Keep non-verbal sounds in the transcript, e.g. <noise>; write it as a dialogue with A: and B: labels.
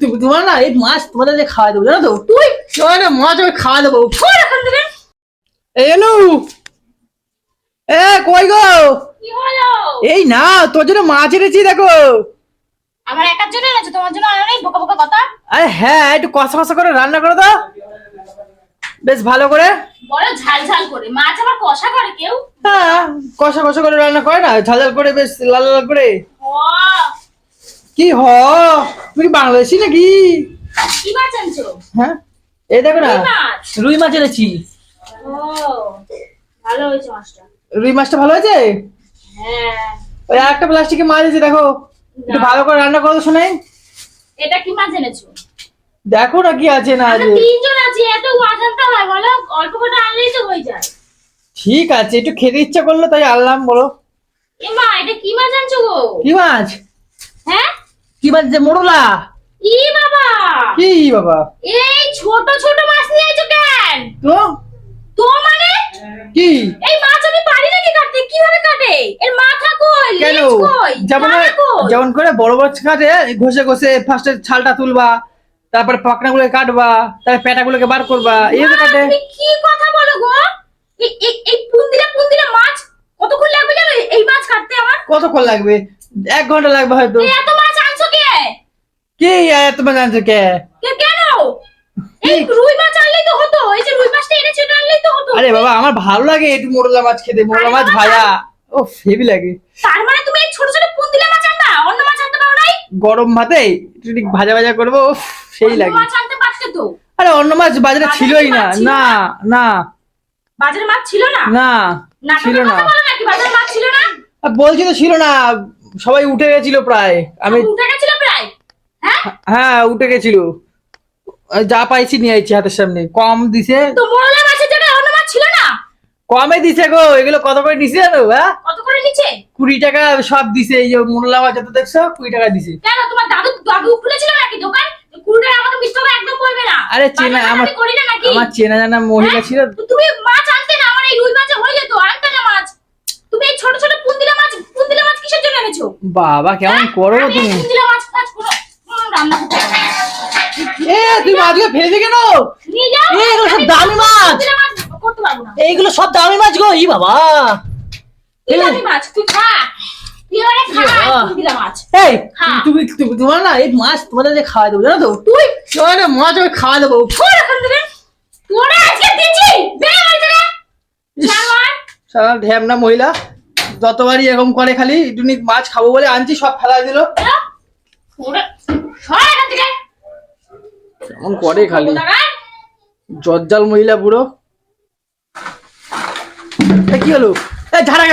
A: তুমি তোমার না এই মাছ তোমাদের যে খাওয়া দেবো জানো তো? তুই তোমার না মাছ আমি খাওয়া দেবো। এই এ কই গো? এই না তোর জন্য মাছ এনেছি দেখো।
B: আমার একার জন্য এনেছো? তোমার জন্য আনো নাই? বোকা বোকা কথা?
A: আরে হ্যাঁ একটু কষা কষা করে রান্না করে দাও। বেশ ভালো করে।
B: বড় ঝাল ঝাল করে। মাছ আবার কষা করে কেউ?
A: হ্যাঁ কষা কষা করে রান্না করে না? ঝাল ঝাল করে বেশ লাল লাল করে। কি হ? তুমি বাংলাদেশি নাকি?
B: কি মাছ আনছো?
A: হ্যাঁ? এই দেখো না
B: কি
A: রুই মাছ এনেছি।
B: ভালো হয়েছে মাছটা।
A: রুই মাছটা ভালো হয়েছে?
B: হ্যাঁ।
A: ওই একটা প্লাস্টিকে মাছ আছে দেখো। একটু
B: না।
A: ভালো করে রান্না করো শোনাই।
B: এটা কি মাছ এনেছো?
A: দেখো না কি আছে না আছে।
B: তিনজন আছি এত আনতে হয় বলো। অল্প করে আনলেই তো হয়ে যায়।
A: ঠিক আছে একটু খেতে ইচ্ছা করল তাই আনলাম বলো।
B: এ মা এটা কি মাছ আনছো গো?
A: কি মাছ?
B: হ্যাঁ?
A: কি মাছ যে মোরলা
B: ই বাবা!
A: কি বাবা?
B: এই ছোট ছোট মাছ নিয়ে আইছো কেন?
A: তো?
B: তো মানে?
A: কি?
B: এই মাছ আমি পারি নাকি কাটতে? কীভাবে কাটে? এর মাথা কই
A: কেন? যেমন যেমন করে বড় বড় কাটে ঘষে ঘষে ফার্স্টে ছালটা তুলবা তারপরে পাকনা গুলো কাটবা তারপর পেটা গুলোকে বার করবা এই
B: মা,
A: কাটে।
B: তুমি কি কথা বলো গো? এই এই পুন্দিরা পুন্দিরা মাছ কতক্ষণ লাগবে জানো? এই মাছ কাটতে আমার?
A: কতক্ষণ লাগবে? এক ঘণ্টা লাগবে হয়তো।
B: এত কে
A: এত কে
B: কেন? এই <laughs> রুই মাছ আনলেই তো হতো এই যে রুই মাছটা এনেছো আনলেই তো হতো।
A: আরে বাবা আমার ভালো লাগে একটু মোরলা মাছ খেতে মোরলা মাছ ভাজা। ও হেভি লাগে।
B: তার মানে তুমি এই ছোট ছোট পুন্দিলা মাছ আনবা? অন্য মাছ আনতে পারো নাই?
A: গরম ভাতে একটু ভাজা ভাজা করব উফ, সেই লাগে।
B: মাছ আনতে পারতে তো।
A: আরে অন্য মাছ বাজারে ছিলই না
B: ছিল
A: না
B: না? বাজারে মাছ ছিল না?
A: না ছিল না
B: বাজারে মাছ ছিল না?
A: বলছি তো ছিল না সবাই উঠে গেছিল প্রায়। আমি
B: উঠে হ্যাঁ
A: উঠে গেছিল। যা পাইছি নিয়ে আইছি হাতের সামনে। কম দিছে।
B: তো মোরলা মাছের জায়গায় অন্য মাছ ছিল না?
A: কমে দিছে গো এগুলো কত করে দিছে জানো হ্যাঁ?
B: কত করে নিচে
A: কুড়ি টাকা সব দিছে এই যে মোরলা মাছ যত দেখছ কুড়ি টাকা দিছে।
B: কেন তোমার দাদু দাদু খুলেছিল নাকি দোকান? কুড়ি টাকা আমাকে বিশ টাকা একদম পড়বে না।
A: আরে চেনা আমার আমার চেনা জানা মহিলা
B: হ্যাঁ?
A: ছিল।
B: তুমি মাছ আনতে না আমার এই রুই মাছে হয়ে যেত আনতে না মাছ। তুমি এই ছোট ছোট পুন্দিলা মাছ পুন্দিলা মাছ কিসের জন্য এনেছো?
A: বাবা কেমন
B: হ্যাঁ?
A: করো তুমি
B: পুন্দিলা মাছ ফাছ কোনো কোনো রান্না করতে
A: এ তুই মাছগুলো ফেলে কেন?
B: নিয়ে যাও।
A: এ, এগুলো সব দামি মাছ।
B: পুন্দিলা মাছ করতে পারব না।
A: এইগুলো সব দামি মাছ গো ই বাবা।
B: মাছ তুই খা। হ্যাঁ।
A: তোমার না এই মাছ তোমাদের খাওয়া দেবো জানো তো? তুই তোমার মাছ আমি খাওয়া দেবো।
B: সর
A: ঢ্যামনা মহিলা যতবারই এরকম করে খালি মাছ খাব বলে আনছি সব ফেলা দিল
B: তোরা সর এখান থেকে
A: কেমন করে খালি? জজ্জাল মহিলা বুড়ো কি হলো? এ ঝাড়া